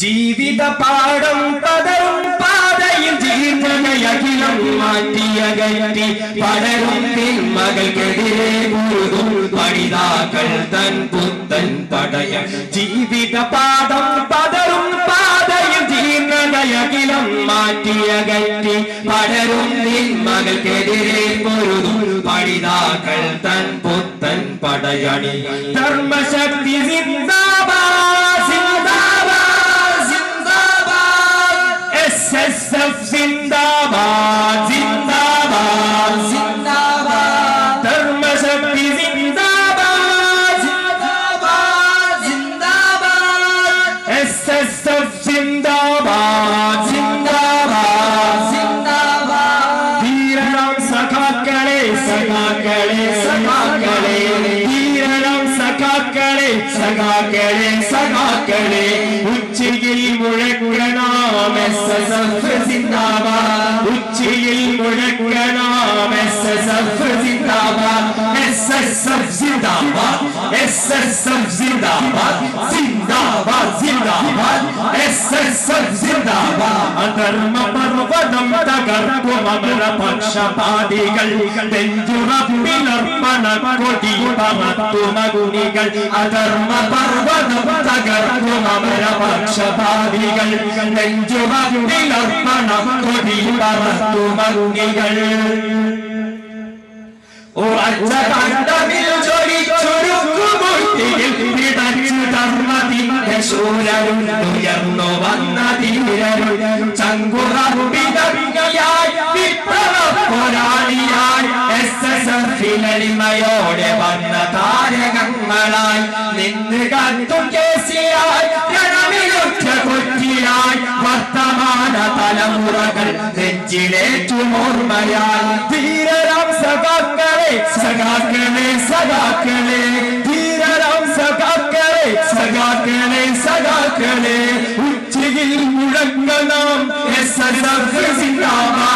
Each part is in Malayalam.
ജീവിത പാഠം പതറും പാതയിൽ ജീർണകയഖിലം മാറ്റിയകറ്റി പടരും തിന്മകൾക്കെതിരെ മുഴുകും പഠിതാക്കൾ തൻ പുത്തൻ പടയ. ജീവിത പാടം മാറ്റിയകറ്റി പടരും മകൾക്കെതിരെ പൊരുതും. പഠിതാക്കൾ തൻ പുത്തൻ പടയണി. ധർമ്മശക്തി എസ് എസ് എഫ് സിന്ദാബാദ്. സഖാക്കളെ സഖാക്കളെ സഖാക്കളെ ഉച്ചയിൽ മുഴക്കണം എസ് എസ് എഫ് സിന്ദാബാദ് ഉച്ചയിൽ മുഴക്കണം എസ് എസ് എഫ് സിന്ദാബാദ് എസ് എസ് എഫ് സിന്ദാബാദ് എസ് എസ് എഫ് സിന്ദാബാദ് സിന്ദാബാദ് സിന്ദാബാദ് എസ് എസ് എഫ് സിന്ദാബാദ് അധർമ്മ പർവ്വതം തകർക്കും അമര പക്ഷപാതികൾ നെഞ്ചുറപ്പിലർപ്പണ കൊടി പറത്തുമകുനികൾ അധർമ്മ പർവ്വതം തകർക്കും അമര പക്ഷപാതികൾ നെഞ്ചുറപ്പിലർപ്പണ കൊടി പറത്തുമകുനികൾ ഉറച്ച കണ്ടതിൽ എഫിലടിമയോടെ വന്ന താരകങ്ങളായി നിന്ന് കത്തും കേസിയായി വർത്തമാന തലമുറകൾ നെഞ്ചിലേറ്റുമോർമ്മയായി ധീരരാം സഖാക്കളെ സഖാക്കളെ സഖാക്കളെ ധീരരാം സഖാക്കളെ സഖാക്കളെ സഖാക്കളെ ഉച്ചയിൽ മുഴങ്ങണം. S S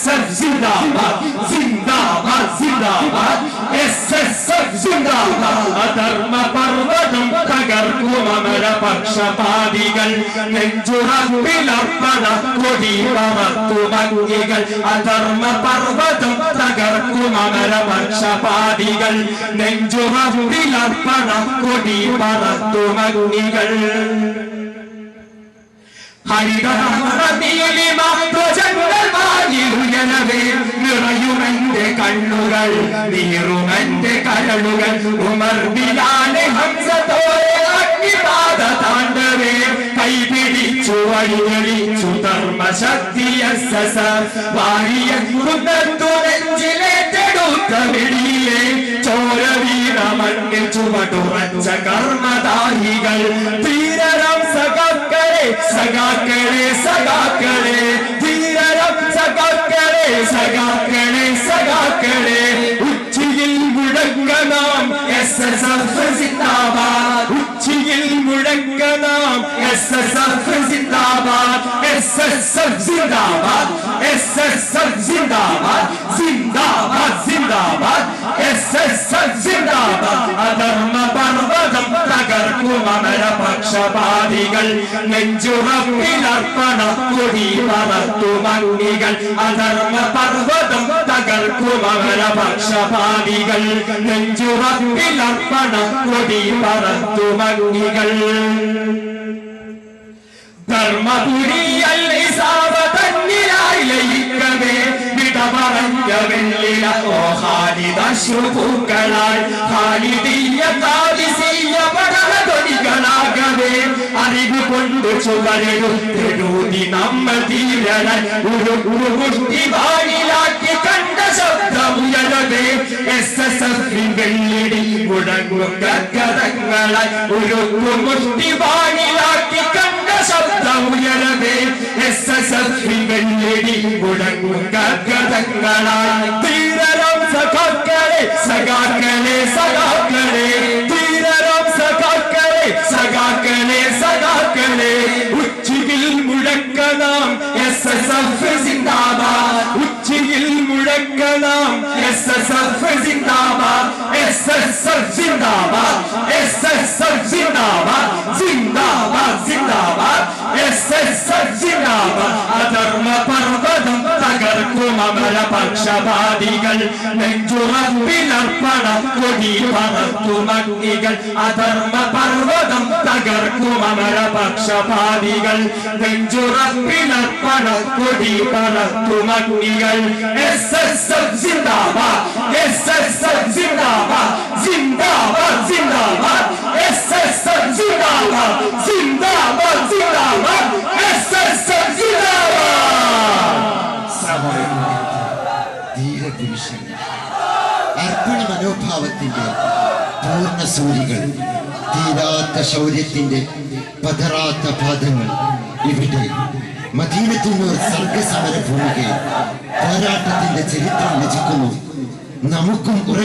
S S F സിന്ദാബാദ് സിന്ദാബാദ് സിന്ദാബാദ് എസ് എസ് എഫ് സിന്ദാബാദ് അധർമ്മ പർവ്വതം തകർക്കും അമര പക്ഷപാതികൾ നെഞ്ചുറപ്പിലർപ്പണ കൊടി പറത്തുമങ്ങികൾ അധർമ്മ പർവ്വതം തകർക്കും അമര പക്ഷപാതികൾ നെഞ്ചുറപ്പിലർപ്പണ കൊടി പറത്തുമങ്ങികൾ ഹരിതീലിമാജങ്ങളുയരവേ നിറയുമെന്റെ കണ്ണുകൾ നീറുമെന്റെ കരളുകൾ ഉമർ ബിലാലെ ഹംസത്തോരെ അഗ്നിപാത താണ്ടവേ കൈപിടിച്ചു വഴിയടിച്ചു ധർമ്മശക്തി എസ് എസ് വാരിയ കുറുന്നത്തു നെഞ്ചിലേറ്റെടുത്ത മണ്ണിൽ ചുവടുറച്ച കർമ്മദാഹികൾ ധീരരം சிந்தாபாத் உச்சியில் முழங்கலாம் எஸ் எஸ் எஃப் சிந்தாபாத் எஸ் எஸ் எஃப் சிந்தாபாத் எஸ் எஸ் எஃப் சிந்தாபாத் சிந்தாபாத் சிந்தாபாத் எஸ் எஸ் எஃப் சிந்தாபாத் அதர்ம பர்வதம் தகர்க்கும் அமர பட்சபாதிகள் நெஞ்சுரப்பில் அர்ப்பண கொடி மறத்து மங்கிகள் அதர்ம பர்வதம் പർവതം തകർക്കും അമര പക്ഷപാതികൾ നെഞ്ചുറപ്പിലർപ്പണ കൊടി പറത്തുമങ്ങികൾ ധർമ്മപുരിയൽ നിസാവ തന്നിലായി ലയിക്കവേ വിട പറഞ്ഞ വെള്ളില ഓ ഹാരിദശ്രുപൂക്കളായി ഹാരിതീയ താലിസീയ പടലതൊടികളാകവേ അറിവ് കൊണ്ട് ചുവരെടുത്തെഴുതി നമ്മൾ തീരണ ഒരു ഉരുമുഷ്ടി വാണിലാക്കി കണ്ട ശബ്ദമുയരവേ എസ് എസ് എഫ് വെള്ളിടി മുടങ്ങും ഗദ്ഗതങ്ങളായി ഒരു മുഷ്ടി വാണിലാക്കി കണ്ട ശബ്ദമുയരവേ എസ് എസ് എഫ് വെള്ളിടി മുടങ്ങും ഗദ്ഗതങ്ങളായി ധീരരം സഖാക്കളെ സഖാക്കളെ സഖാക്കളെ ധീരരം സഖാക്കളെ സഖാക്കളെ സഖാക്കളെ ഉച്ചയിൽ മുഴക്കണം എസ് എസ് എഫ് സിന്ദാബാദ്. ജയിക്കണം S S F zindabad S S F zindabad S S F zindabad zindabad zindabad S S F zindabad അധർമ്മ പർവ്വതം തകർക്കും അമര പക്ഷപാതികൾ നെഞ്ചുറപ്പിലർപ്പണ കൊടി പറത്തുമഗ്നികൾ അധർമ്മ പർവ്വതം തകർക്കും അമര പക്ഷപാതികൾ നെഞ്ചുറപ്പിലർപ്പണ കൊടി പറത്തുമഗ്നികൾ S S F zindabad S S F zindabad zindabad zindabad S S F zindabad zindabad zindabad S S F zindabad ധീരപുരുഷൻ അർപ്പണ മനോഭാവത്തിന്റെ പൂർണ സൂര്യകൾ തീരാത്ത ശൗര്യത്തിന്റെ പതറാത്ത പാദങ്ങൾ ഇവിടെ മദീനത്തുന്നൂർ സർഗസമര ഭൂമികയിൽ പോരാട്ടത്തിന്റെ ചരിത്രം രചിക്കുന്നു. നമുക്കും ഉറ